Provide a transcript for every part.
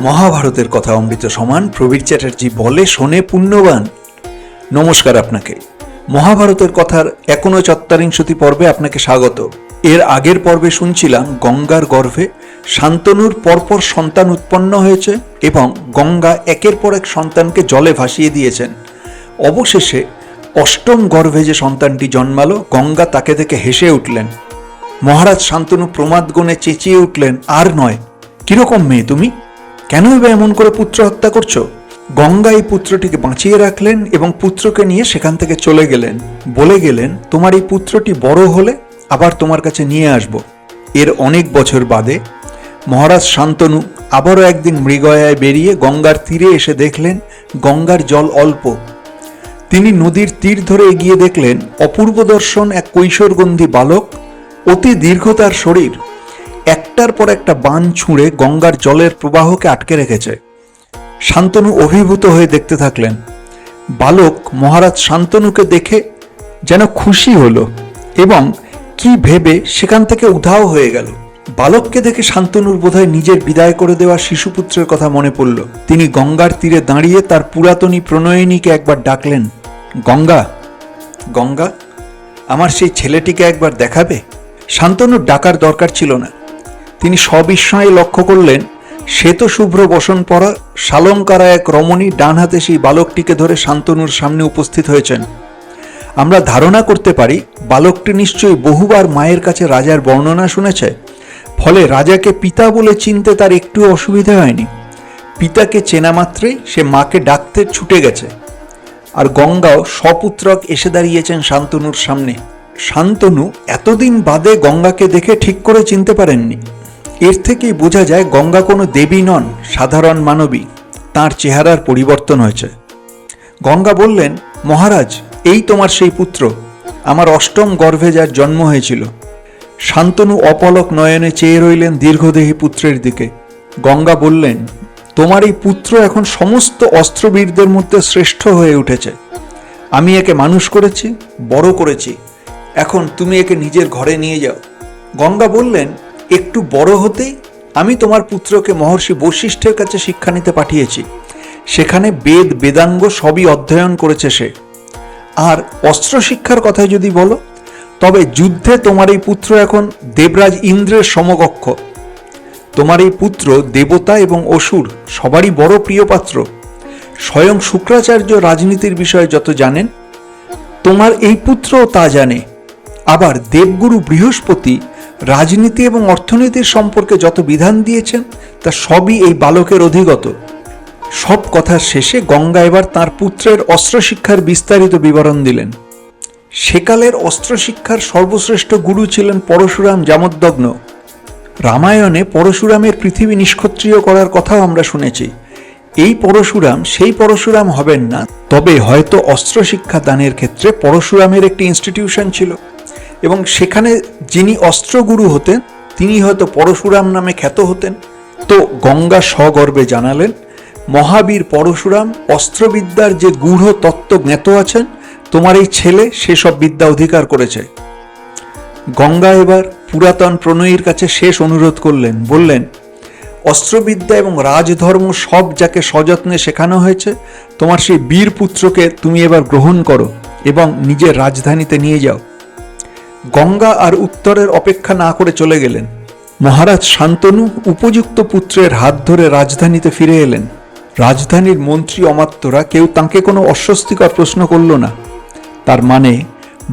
মহাভারতের কথা অমৃত সমান, প্রবীর চ্যাটার্জি বলে শোনে পুণ্যবান। নমস্কার আপনাকে। মহাভারতের কথার একনচত্বরিংশতি পর্বে আপনাকে স্বাগত। এর আগের পর্বে শুনছিলাম গঙ্গার গর্ভে শান্তনুর পরপর সন্তান উৎপন্ন হয়েছে এবং গঙ্গা একের পর এক সন্তানকে জলে ভাসিয়ে দিয়েছেন। অবশেষে অষ্টম গর্ভে যে সন্তানটি জন্মালো, গঙ্গা তাকে দেখে হেসে উঠলেন। মহারাজ শান্তনু প্রমাদ গুণে চেঁচিয়ে উঠলেন, আর নয়, কীরকম মেয়ে তুমি? কেনই বা এমন করে পুত্র হত্যা করছ? গঙ্গা এই পুত্রটিকে বাঁচিয়ে রাখলেন এবং পুত্রকে নিয়ে সেখান থেকে চলে গেলেন। বলে গেলেন, তোমার এই পুত্রটি বড় হলে আবার তোমার কাছে নিয়ে আসব। এর অনেক বছর বাদে মহারাজ শান্তনু আবারও একদিন মৃগয়ায় বেরিয়ে গঙ্গার তীরে এসে দেখলেন, গঙ্গার জল অল্প। তিনি নদীর তীর ধরে এগিয়ে দেখলেন, অপূর্ব দর্শন এক কৈশোরগন্ধি বালক, অতি দীর্ঘ তার শরীর। একটার পর একটা বান ছুঁড়ে গঙ্গার জলের প্রবাহকে আটকে রেখেছে। শান্তনু অভিভূত হয়ে দেখতে থাকলেন। বালক মহারাজ শান্তনুকে দেখে যেন খুশি হলো এবং কি ভেবে সেখান থেকে উধাও হয়ে গেল। বালককে দেখে শান্তনুর বোধহয় নিজের বিদায় করে দেওয়া শিশুপুত্রের কথা মনে পড়ল। তিনি গঙ্গার তীরে দাঁড়িয়ে তার পুরাতনী প্রণয়িনীকে একবার ডাকলেন, গঙ্গা গঙ্গা, আমার সেই ছেলেটিকে একবার দেখাবে? শান্তনুর ডাকার দরকার ছিল না। তিনি সবিস্ময়ে লক্ষ্য করলেন শ্বেত শুভ্র বসন পরা শালঙ্কারা এক রমণী ডান হাতে সেই বালকটিকে ধরে শান্তনুর সামনে উপস্থিত হয়েছেন। আমরা ধারণা করতে পারি, বালকটি নিশ্চয়ই বহুবার মায়ের কাছে রাজার বর্ণনা শুনেছে, ফলে রাজাকে পিতা বলে চিনতে তার একটু অসুবিধা হয়নি। পিতাকে চেনা মাত্রেই সে মাকে ডাকতে ছুটে গেছে। আর গঙ্গাও সপুত্রক এসে দাঁড়িয়েছেন শান্তনুর সামনে। শান্তনু এতদিন বাদে গঙ্গাকে দেখে ঠিক করে চিনতে পারেননি। এর থেকেই বোঝা যায় গঙ্গা কোনো দেবী নন, সাধারণ মানবী। তার চেহারার পরিবর্তন হয়েছে। গঙ্গা বললেন, মহারাজ, এই তোমার সেই পুত্র। আমার অষ্টম গর্ভে যার জন্ম হয়েছিল। শান্তনু অপলক নয়নে চেয়ে রইলেন দীর্ঘদেহী পুত্রের দিকে। গঙ্গা বললেন, তোমার এই পুত্র এখন সমস্ত অস্ত্রবীরদের মধ্যে শ্রেষ্ঠ হয়ে উঠেছে। আমি একে মানুষ করেছি, বড় করেছি। এখন তুমি একে নিজের ঘরে নিয়ে যাও। গঙ্গা বললেন একটু বড় হতেই আমি তোমার পুত্রকে মহর্ষি বৈশিষ্ট্যের কাছে শিক্ষা নিতে পাঠিয়েছি। সেখানে বেদ, বেদাঙ্গ সবই অধ্যয়ন করেছে সে। আর অস্ত্র শিক্ষার কথা যদি বলো, তবে যুদ্ধে তোমার এই পুত্র এখন দেবরাজ ইন্দ্রের সমকক্ষ। তোমার এই পুত্র দেবতা এবং অসুর সবারই বড় প্রিয় পাত্র। স্বয়ং শুক্রাচার্য রাজনীতির বিষয়ে যত জানেন, তোমার এই পুত্রও তা জানে। আবার দেবগুরু বৃহস্পতি রাজনীতি এবং অর্থনীতির সম্পর্কে যত বিধান দিয়েছেন, তা সবই এই বালকের অধিগত। সব কথার শেষে গঙ্গা এবার তাঁর পুত্রের অস্ত্রশিক্ষার বিস্তারিত বিবরণ দিলেন। সেকালের অস্ত্রশিক্ষার সর্বশ্রেষ্ঠ গুরু ছিলেন পরশুরাম জামোদ্দগ্ন। রামায়ণে পরশুরামের পৃথিবী নিষ্ক্ষত্রিয় করার কথাও আমরা শুনেছি। এই পরশুরাম, সেই পরশুরাম হবেন না, তবে হয়তো অস্ত্র শিক্ষা দানের ক্ষেত্রে পরশুরামের একটি ইনস্টিটিউশন ছিল। এবং সেখানে যিনি অস্ত্রগুরু হতেন, তিনি হয়তো পরশুরাম নামে খ্যাত হতেন। তো গঙ্গা সগর্বে জানালেন, মহাবীর পরশুরাম, অস্ত্রবিদ্যার যে গূঢ় তত্ত্ব জ্ঞাত আছেন, তোমার এই ছেলে সেসব বিদ্যা অধিকার করেছে। গঙ্গা এবার পুরাতন প্রণয়ীর কাছে শেষ অনুরোধ করলেন, বললেন, অস্ত্রবিদ্যা এবং রাজধর্ম সব যাকে সযত্নে শেখানো হয়েছে, তোমার সেই বীর পুত্রকে তুমি এবার গ্রহণ করো এবং নিজের রাজধানীতে নিয়ে যাও। গঙ্গা আর উত্তরের অপেক্ষা না করে চলে গেলেন। মহারাজ শান্তনু উপযুক্ত পুত্রের হাত ধরে রাজধানীতে ফিরে এলেন। রাজধানীর মন্ত্রী অমাত্যরা কেউ তাঁকে কোনো অস্বস্তিকর প্রশ্ন করল না। তার মানে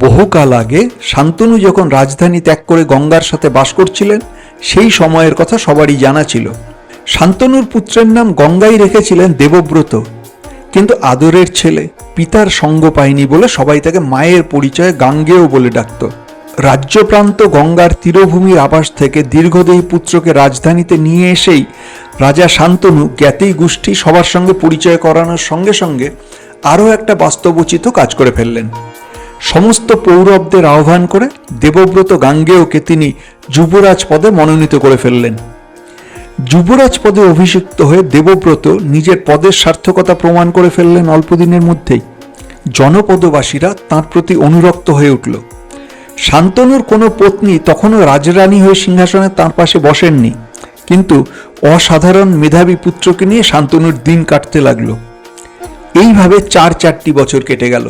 বহুকাল আগে শান্তনু যখন রাজধানী ত্যাগ করে গঙ্গার সাথে বাস করছিলেন, সেই সময়ের কথা সবারই জানা ছিল। শান্তনুর পুত্রের নাম গঙ্গাই রেখেছিলেন দেবব্রত। কিন্তু আদরের ছেলে পিতার সঙ্গ পায়নি বলে সবাই তাকে মায়ের পরিচয়ে গাঙ্গেয় বলে ডাকত। রাজ্যপ্রান্ত গঙ্গার তীরভূমির আবাস থেকে দীর্ঘদেহী পুত্রকে রাজধানীতে নিয়ে এসেই রাজা শান্তনু জ্ঞাতি গোষ্ঠী সবার সঙ্গে পরিচয় করানোর সঙ্গে সঙ্গে আরও একটা বাস্তবোচিত কাজ করে ফেললেন। সমস্ত পৌরবদের আহ্বান করে দেবব্রত গাঙ্গেয়কে তিনি যুবরাজ পদে মনোনীত করে ফেললেন। যুবরাজ পদে অভিষিক্ত হয়ে দেবব্রত নিজের পদের সার্থকতা প্রমাণ করে ফেললেন অল্পদিনের মধ্যেই। জনপদবাসীরা তাঁর প্রতি অনুরক্ত হয়ে উঠল। শান্তনুর কোনো পত্নী তখনও রাজরানী হয়ে সিংহাসনে তাঁর পাশে বসেননি। কিন্তু অসাধারণ মেধাবী পুত্রকে নিয়ে শান্তনুর দিন কাটতে লাগল। এইভাবে চার চারটি বছর কেটে গেল।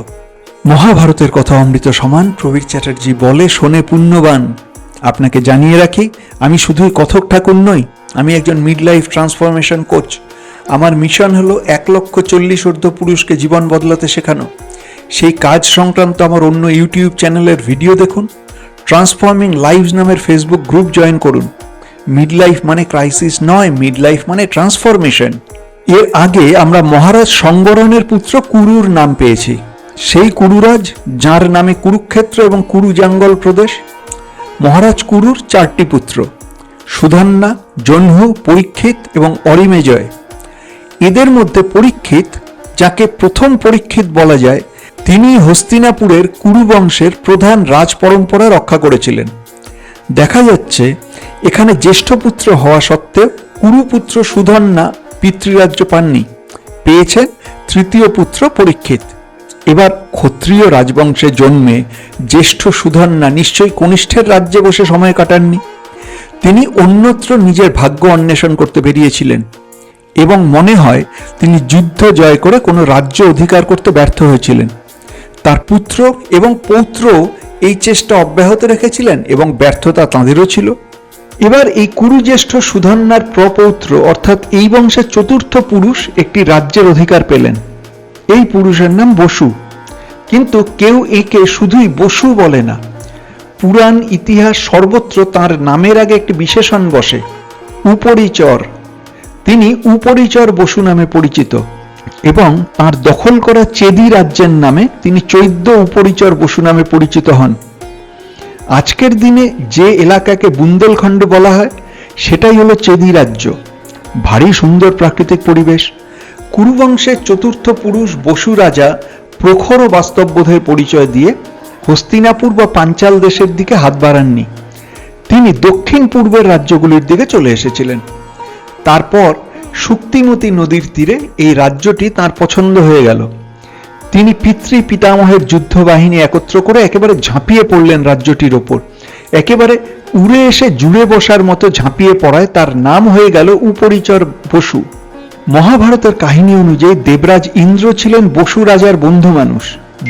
মহাভারতের কথা অমৃত সমান, প্রবীর চ্যাটার্জি বলে শোনে পুণ্যবান। আপনাকে জানিয়ে রাখি, আমি শুধুই কথক ঠাকুর নই, আমি একজন মিড লাইফ ট্রান্সফরমেশন কোচ আমার মিশন হলো এক লক্ষ চল্লিশ অর্ধ পুরুষকে জীবন বদলাতে শেখানো। সেই কাজ সংক্রান্ত আমার অন্য ইউটিউব চ্যানেলের ভিডিও দেখুন। ট্রান্সফর্মিং লাইভস নামের ফেসবুক গ্রুপ জয়েন করুন। মিড লাইফ মানে ক্রাইসিস নয় মিড লাইফ মানে ট্রান্সফরমেশন এর আগে আমরা মহারাজ সংবরণের পুত্র কুরুর নাম পেয়েছি। সেই কুরুরাজ, যার নামে কুরুক্ষেত্র এবং কুরু জাঙ্গল প্রদেশ, মহারাজ কুরুর চারটি পুত্র সুধন্যা জহ্নু, পরীক্ষিত এবং অরিমেজয়। এদের মধ্যে পরীক্ষিত, যাকে প্রথম পরীক্ষিত বলা যায় তিনি হস্তিনাপুরের কুরু বংশের প্রধান রাজ পরম্পরা রক্ষা করেছিলেন। দেখা যাচ্ছে, এখানে জ্যেষ্ঠ পুত্র হওয়া সত্ত্বেও কুরুপুত্র সুধন্যা পিতৃরাজ্য পাননি। পেয়েছেন তৃতীয় পুত্র পরীক্ষিত। এবার ক্ষত্রিয় রাজবংশে জন্মে জ্যেষ্ঠ সুধন্যা নিশ্চয়ই কনিষ্ঠের রাজ্যে বসে সময় কাটাননি। তিনি অন্যত্র নিজের ভাগ্য অন্বেষণ করতে বেরিয়েছিলেন এবং মনে হয় তিনি যুদ্ধ জয় করে কোনো রাজ্য অধিকার করতে ব্যর্থ হয়েছিলেন। তার পুত্র এবং পৌত্র এই চেষ্টা অব্যাহত রেখেছিলেন এবং ব্যর্থতা তাঁদেরও ছিল। এবার এই কুরুজ্যেষ্ঠ সুধন্যার প্রপৌত্র অর্থাৎ এই বংশের চতুর্থ পুরুষ একটি রাজ্যের অধিকার পেলেন। এই পুরুষের নাম বসু। কিন্তু কেউ একে শুধুই বসু বলে না। পুরাণ, ইতিহাস সর্বত্র তার নামের আগে একটি বিশেষণ বসে। উপরিচর। তিনি উপরিচর বসু নামে পরিচিত। এবং তার দখল করা চেদি রাজ্যের নামে তিনি চৈদ্য উপরিচর বসু নামে পরিচিত হন। আজকের দিনে যে এলাকাকে বুন্দেলখণ্ড বলা হয়, সেটাই হলো চেদি রাজ্য। ভারী সুন্দর প্রাকৃতিক পরিবেশ। কুরুবংশের চতুর্থ পুরুষ বসু রাজা প্রখর ও বাস্তববোধের পরিচয় দিয়ে হস্তিনাপুর বা পাঞ্চাল দেশের দিকে হাত বাড়াননি। তিনি দক্ষিণ পূর্বের রাজ্যগুলির দিকে চলে এসেছিলেন। তারপর শুক্তিমতী নদীর তীরে এই রাজ্যটি তার পছন্দ হয়ে গেল। তিনি পিতৃ পিতামহের যুদ্ধ বাহিনী একত্র করে একেবারে ঝাঁপিয়ে পড়লেন রাজ্যটির ওপর। একেবারে উড়ে এসে জুড়ে বসার মতো ঝাঁপিয়ে পড়ায় তার নাম হয়ে গেল উপরিচর বসু। মহাভারতের কাহিনী অনুযায়ী দেবরাজ ইন্দ্র ছিলেন বসু রাজার বন্ধু মানুষ।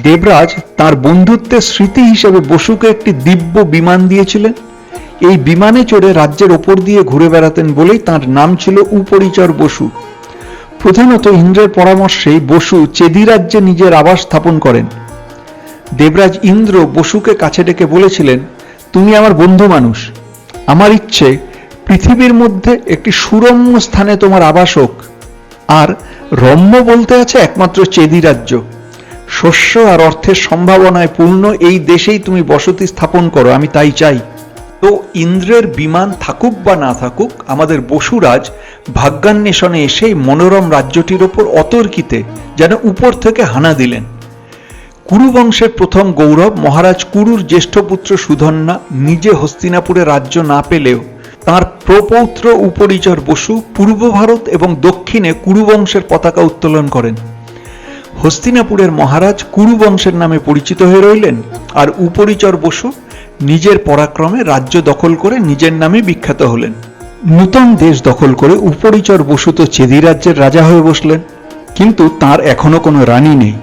দেবরাজ তার বন্ধুত্বের স্মৃতি হিসেবে বসুকে একটি দিব্য বিমান দিয়েছিলেন। এই বিমানে চড়ে রাজ্যের ওপর দিয়ে ঘুরে বেড়াতেন বলেই তার নাম ছিল উপরিচর বসু। প্রধানত ইন্দ্রের পরামর্শেই বসু চেদি রাজ্যে নিজের আবাস স্থাপন করেন। দেবরাজ ইন্দ্র বসুকে কাছে ডেকে বলেছিলেন, তুমি আমার বন্ধু মানুষ। আমার ইচ্ছে পৃথিবীর মধ্যে একটি সুরম্য স্থানে তোমার আবাস হোক। আর রম্য বলতে আছে একমাত্র চেদি রাজ্য। শস্য আর অর্থের সম্ভাবনায় পূর্ণ এই দেশেই তুমি বসতি স্থাপন করো, আমি তাই চাই। তো ইন্দ্রের বিমান থাকুক বা না থাকুক, আমাদের বসুরাজ ভাগ্যান্বেষণে এসে মনোরম রাজ্যটির ওপর অতর্কিতে যেন উপর থেকে হানা দিলেন। কুরু বংশের প্রথম গৌরব মহারাজ কুরুর জ্যেষ্ঠ পুত্র সুধন্যা নিজে হস্তিনাপুরে রাজ্য না পেলেও তার প্রপৌত্র উপরিচর বসু পূর্ব ভারত এবং দক্ষিণে কুরু বংশের পতাকা উত্তোলন করেন। হস্তিনাপুরের মহারাজ কুরু বংশের নামে পরিচিত হয়ে রইলেন আর উপরিচর বসু নিজের পরাক্রমে রাজ্য দখল করে নিজের নামে বিখ্যাত হলেন। নূতন দেশ দখল করে উপরিচর বসু তো চেদি রাজ্যের রাজা হয়ে বসলেন, কিন্তু তার এখনও কোনো রানী নেই।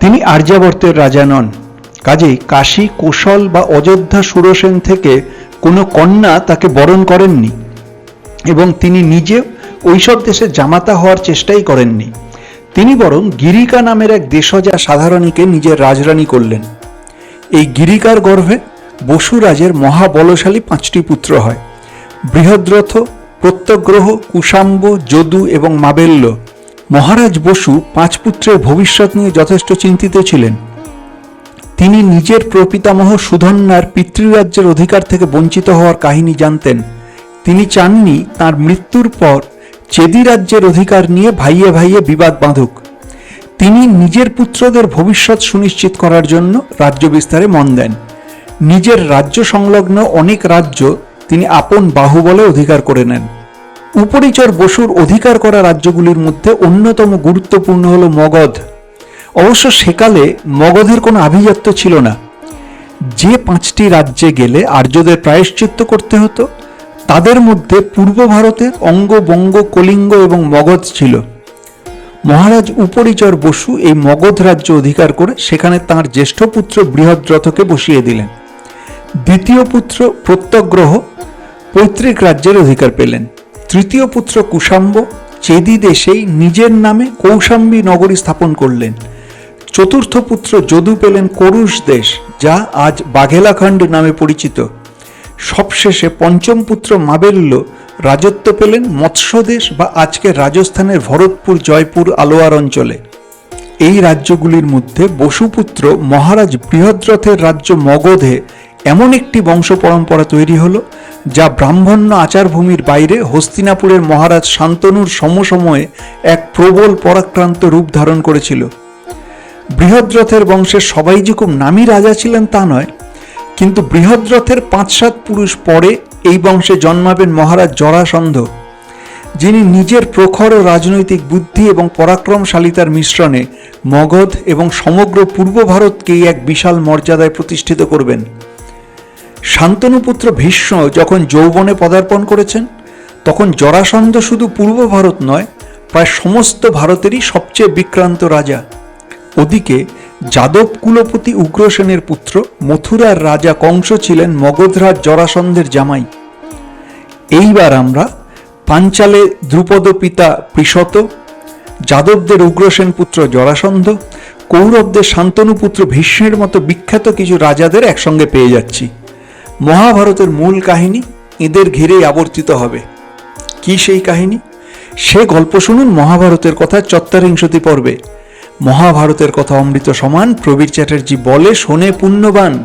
তিনি আর্যাবর্তের রাজা নন। কাজেই কাশী, কোশল বা অযোধ্যা সুরসেন থেকে কোনো কন্যা তাকে বরণ করেননি এবং তিনি নিজে ওইসব দেশে জামাতা হওয়ার চেষ্টাই করেননি। তিনি বরং গিরিকা নামের এক দেশজা সাধারণীকে নিজের রাজরানী করলেন। এই গিরিকার গর্ভে বসুরাজের মহাবলশালী পাঁচটি পুত্র হয়। বৃহদ্রথ, প্রত্যগ্রহ, কুশাম্ব, যদু এবং মাবেল্য। মহারাজ বসু পাঁচ পুত্রের ভবিষ্যৎ নিয়ে যথেষ্ট চিন্তিত ছিলেন। তিনি নিজের প্রপিতামহ সুধন্যার পিতৃরাজ্যের অধিকার থেকে বঞ্চিত হওয়ার কাহিনী জানতেন। তিনি চাননি তার মৃত্যুর পর চেদি রাজ্যের অধিকার নিয়ে ভাইয়ে ভাইয়ে বিবাদ বাঁধুক। তিনি নিজের পুত্রদের ভবিষ্যৎ সুনিশ্চিত করার জন্য রাজ্য বিস্তারে মন দেন। নিজের রাজ্য সংলগ্ন অনেক রাজ্য তিনি আপন বাহুবলে অধিকার করে নেন। উপরিচর বসুর অধিকার করা রাজ্যগুলির মধ্যে অন্যতম গুরুত্বপূর্ণ হল মগধ। অবশ্য সেকালে মগধের কোনো আভিজাত্য ছিল না। যে পাঁচটি রাজ্যে গেলে আর্যদের প্রায়শ্চিত্ত করতে হতো, তাদের মধ্যে পূর্ব ভারতের অঙ্গ, বঙ্গ, কলিঙ্গ এবং মগধ ছিল। মহারাজ উপরিচর বসু এই মগধ রাজ্য অধিকার করে সেখানে তাঁর জ্যেষ্ঠ পুত্র বৃহদ্রথকে বসিয়ে দিলেন। দ্বিতীয় পুত্র প্রত্যগ্রহ পৈতৃক রাজ্যের অধিকার পেলেন। তৃতীয় পুত্র কুশাম্ব চেদি দেশেই নিজের নামে কৌশাম্বী নগরী স্থাপন করলেন। চতুর্থ পুত্র যদু পেলেন করুষ দেশ, যা আজ বাঘেলাখণ্ড নামে পরিচিত। সবশেষে পঞ্চম পুত্র মাবেল্য রাজত্ব পেলেন মৎস্যদেশ বা আজকে রাজস্থানের ভরতপুর, জয়পুর, আলোয়ার অঞ্চলে। এই রাজ্যগুলির মধ্যে বসুপুত্র মহারাজ বৃহদ্রথের রাজ্য মগধে এমন একটি বংশ পরম্পরা তৈরি হলো, যা ব্রাহ্মণ্য আচারভূমির বাইরে হস্তিনাপুরের মহারাজ শান্তনুর সমসময়ে এক প্রবল পরাক্রান্ত রূপ ধারণ করেছিল। বৃহদ্রথের বংশের সবাই যে খুব নামী রাজা ছিলেন তা নয়, কিন্তু বৃহদ্রথের পাঁচ সাত পুরুষ পরে এই বংশে জন্মাবেন মহারাজ জরাসন্ধ, যিনি নিজের প্রখর ও রাজনৈতিক বুদ্ধি এবং পরাক্রমশালিতার মিশ্রণে মগধ এবং সমগ্র পূর্ব ভারতকেই এক বিশাল মর্যাদায় প্রতিষ্ঠিত করবেন। শান্তনুপুত্র ভীষ্ম যখন যৌবনে পদার্পণ করেছেন, তখন জরাসন্ধ শুধু পূর্ব ভারত নয়, প্রায় সমস্ত ভারতেরই সবচেয়ে বিক্রান্ত রাজা। ওদিকে যাদব কুলপতি উগ্রসেনের পুত্র মথুরার রাজা কংস ছিলেন মগধরাজ জরাসন্ধের জামাই। এইবার আমরা পাঞ্চালে দ্রুপদ পিতা পৃষত, যাদবদের উগ্রসেন পুত্র জরাসন্ধ, কৌরবদের শান্তনু পুত্র ভীষ্মের মতো বিখ্যাত কিছু রাজাদের একসঙ্গে পেয়ে যাচ্ছি। মহাভারতের মূল কাহিনী এদের ঘিরেই আবর্তিত হবে। কি সেই কাহিনী? সে গল্প শুনুন মহাভারতের কথা চত্বরিংশতি পর্বে। মহাভারতের কথা অমৃত সমান প্রবীর চ্যাটার্জি বলে শোনে পুণ্যবান।